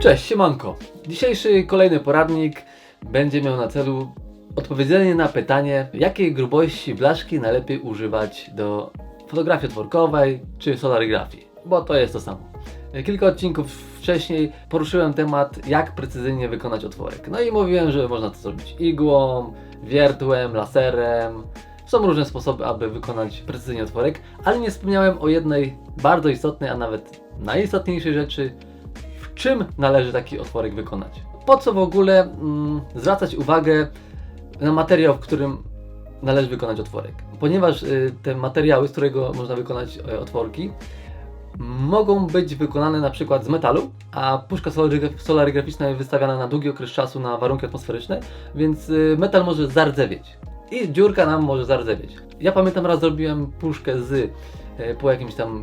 Cześć, siemanko. Dzisiejszy kolejny poradnik będzie miał na celu odpowiedzenie na pytanie, jakiej grubości blaszki najlepiej używać do fotografii otworkowej czy solarygrafii, bo to jest to samo. Kilka odcinków wcześniej poruszyłem temat, jak precyzyjnie wykonać otworek. No i mówiłem, że można to zrobić igłą, wiertłem, laserem. Są różne sposoby, aby wykonać precyzyjnie otworek, ale nie wspomniałem o jednej bardzo istotnej, a nawet najistotniejszej rzeczy, czym należy taki otworek wykonać. Po co w ogóle mm, zwracać uwagę na materiał, w którym należy wykonać otworek? Ponieważ y, te materiały, z którego można wykonać y, otworki, mogą być wykonane na przykład z metalu, a puszka solarygraf- solarygraficzna jest wystawiana na długi okres czasu na warunki atmosferyczne, więc y, metal może zardzewieć i dziurka nam może zardzewieć. Ja pamiętam raz zrobiłem puszkę z y, po jakimś tam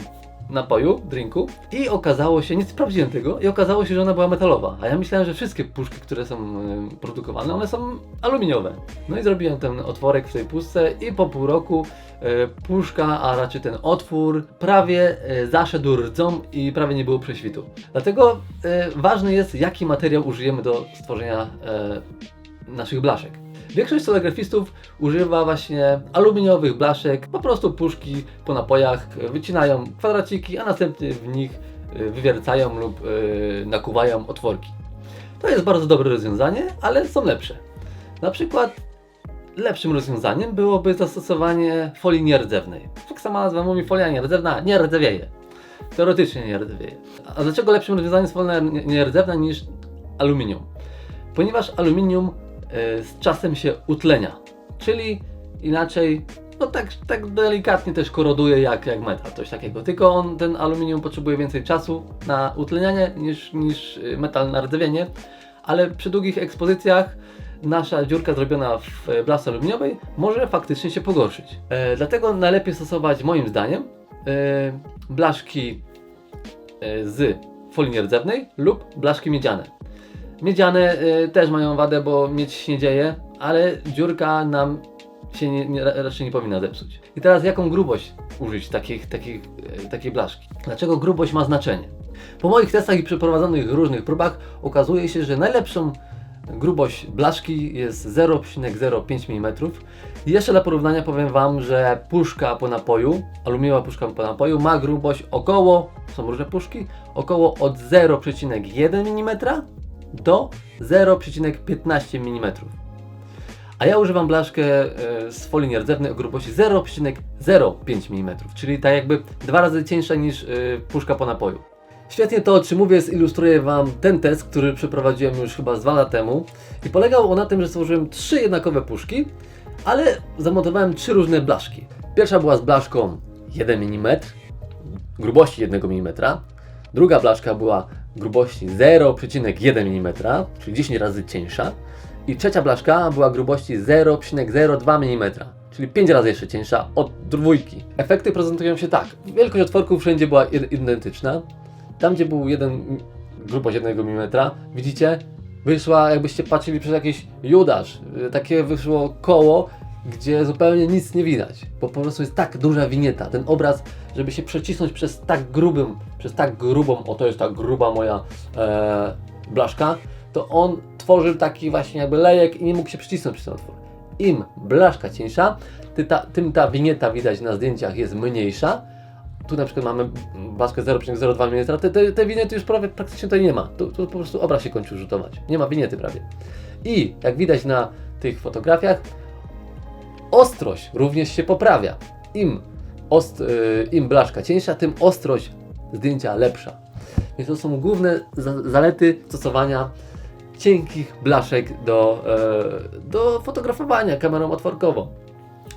napoju, drinku i okazało się, nie sprawdziłem tego i okazało się, że ona była metalowa, a ja myślałem, że wszystkie puszki, które są y, produkowane, one są aluminiowe. No i zrobiłem ten otworek w tej puszce i po pół roku y, puszka, a raczej ten otwór prawie y, zaszedł rdzą i prawie nie było prześwitu. Dlatego y, ważny jest, jaki materiał użyjemy do stworzenia naszych blaszek. Większość solagrafistów używa właśnie aluminiowych blaszek, po prostu puszki po napojach, e, wycinają kwadraciki, a następnie w nich e, wywiercają lub e, nakuwają otworki. To jest bardzo dobre rozwiązanie, ale są lepsze. Na przykład lepszym rozwiązaniem byłoby zastosowanie folii nierdzewnej. Jak sama nazwa mówi, folia nierdzewna nie rdzewieje. Teoretycznie nie rdzewieje. A dlaczego lepszym rozwiązaniem jest folia nierdzewna niż aluminium? Ponieważ aluminium z czasem się utlenia, czyli inaczej, no tak, tak delikatnie też koroduje jak, jak metal, coś takiego. Tylko on, ten aluminium potrzebuje więcej czasu na utlenianie niż, niż e, metal na rdzewienie, ale przy długich ekspozycjach nasza dziurka zrobiona w e, blasce aluminiowej może faktycznie się pogorszyć. E, dlatego najlepiej stosować moim zdaniem e, blaszki z folii nierdzewnej lub blaszki miedziane. Miedziane y, też mają wadę, bo mieć się nie dzieje, ale dziurka nam się nie, nie, raczej nie powinna zepsuć. I teraz jaką grubość użyć takich, takich, y, takiej blaszki? Dlaczego grubość ma znaczenie? Po moich testach i przeprowadzonych różnych próbach okazuje się, że najlepszą grubość blaszki jest 0,05 mm. I jeszcze dla porównania powiem Wam, że puszka po napoju, aluminiowa puszka po napoju ma grubość około, są różne puszki, około od 0,1 mm do 0,15 mm. A ja używam blaszkę e, z folii nierdzewnej o grubości 0,05 mm, czyli tak jakby dwa razy cieńsza niż e, puszka po napoju. Świetnie to, o czym mówię, zilustruję Wam ten test, który przeprowadziłem już chyba dwa lata temu. I polegał on na tym, że stworzyłem trzy jednakowe puszki, ale zamontowałem trzy różne blaszki. Pierwsza była z blaszką 1 mm, grubości 1 mm. Druga blaszka była grubości 0,1 mm, czyli 10 razy cieńsza. I trzecia blaszka była grubości 0,02 mm, czyli 5 razy jeszcze cieńsza od dwójki. Efekty prezentują się tak. Wielkość otworków wszędzie była id- identyczna. Tam, gdzie był jeden grubość 1 mm, widzicie, wyszła, jakbyście patrzyli przez jakiś judasz. Takie wyszło koło, gdzie zupełnie nic nie widać, bo po prostu jest tak duża winieta. Ten obraz, żeby się przecisnąć przez tak grubym, przez tak grubą, o to jest tak gruba moja e, blaszka, to on tworzył taki właśnie jakby lejek i nie mógł się przycisnąć przez ten otwór. Im blaszka cieńsza, ty ta, tym ta winieta widać na zdjęciach jest mniejsza. Tu na przykład mamy blaszkę 0,02 mm, te, te, te winiety już prawie praktycznie tutaj nie ma. Tu, tu po prostu obraz się kończył rzutować. Nie ma winiety prawie. I jak widać na tych fotografiach, ostrość również się poprawia. Im, ost, y, im blaszka cieńsza, tym ostrość zdjęcia lepsza. Więc to są główne za, zalety stosowania cienkich blaszek do, e, do fotografowania kamerą otworkową.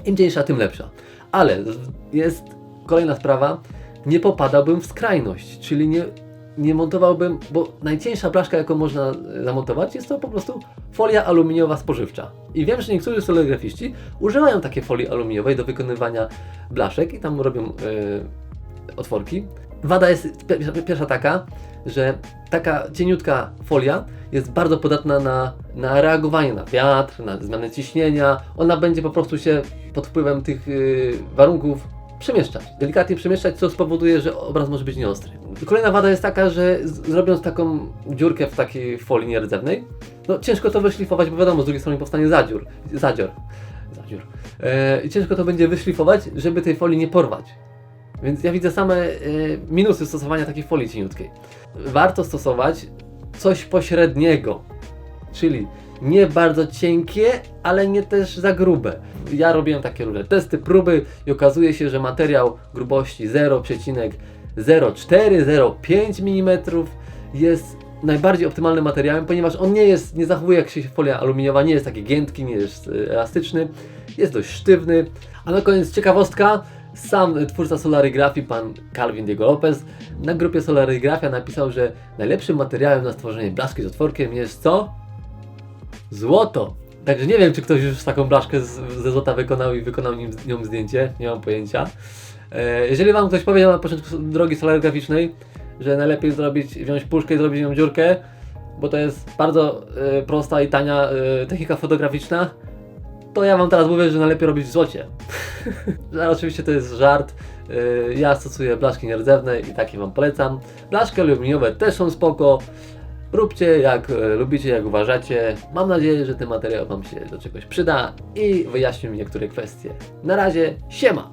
Im cieńsza, tym lepsza. Ale jest kolejna sprawa, nie popadałbym w skrajność, czyli nie, nie montowałbym, bo najcieńsza blaszka, jaką można e, zamontować, jest to po prostu folia aluminiowa spożywcza. I wiem, że niektórzy solegrafiści używają takiej folii aluminiowej do wykonywania blaszek i tam robią e, otworki. Wada jest pi- pierwsza taka, że taka cieniutka folia jest bardzo podatna na, na reagowanie na wiatr, na zmianę ciśnienia. Ona będzie po prostu się pod wpływem tych y, warunków przemieszczać. Delikatnie przemieszczać, co spowoduje, że obraz może być nieostry. Kolejna wada jest taka, że zrobiąc taką dziurkę w takiej folii nierdzewnej, no ciężko to wyszlifować, bo wiadomo, z drugiej strony powstanie zadziur. Zadzior. Zadziur. E, I ciężko to będzie wyszlifować, żeby tej folii nie porwać. Więc ja widzę same e, minusy stosowania takiej folii cieniutkiej. Warto stosować coś pośredniego, czyli nie bardzo cienkie, ale nie też za grube. Ja robiłem takie różne testy, próby i okazuje się, że materiał grubości 0,04-0,5 mm jest najbardziej optymalnym materiałem, ponieważ on nie jest, nie zachowuje jak się folia aluminiowa, nie jest taki giętki, nie jest e, elastyczny, jest dość sztywny. A na koniec ciekawostka, sam twórca Solarygrafii, pan Calvin Diego Lopez, na grupie Solarygrafia napisał, że najlepszym materiałem na stworzenie blaszki z otworkiem jest co? Złoto! Także nie wiem, czy ktoś już taką blaszkę z, ze złota wykonał i wykonał nim, nią zdjęcie, nie mam pojęcia. E, jeżeli Wam ktoś powiedział na początku drogi solarygraficznej, że najlepiej zrobić, wziąć puszkę i zrobić nią dziurkę, bo to jest bardzo e, prosta i tania e, technika fotograficzna, to ja Wam teraz mówię, że najlepiej robić w złocie. Ale oczywiście to jest żart. E, ja stosuję blaszki nierdzewne i takie Wam polecam. Blaszki aluminiowe też są spoko. Róbcie jak e, lubicie, jak uważacie. Mam nadzieję, że ten materiał Wam się do czegoś przyda i wyjaśnił mi niektóre kwestie. Na razie, siema!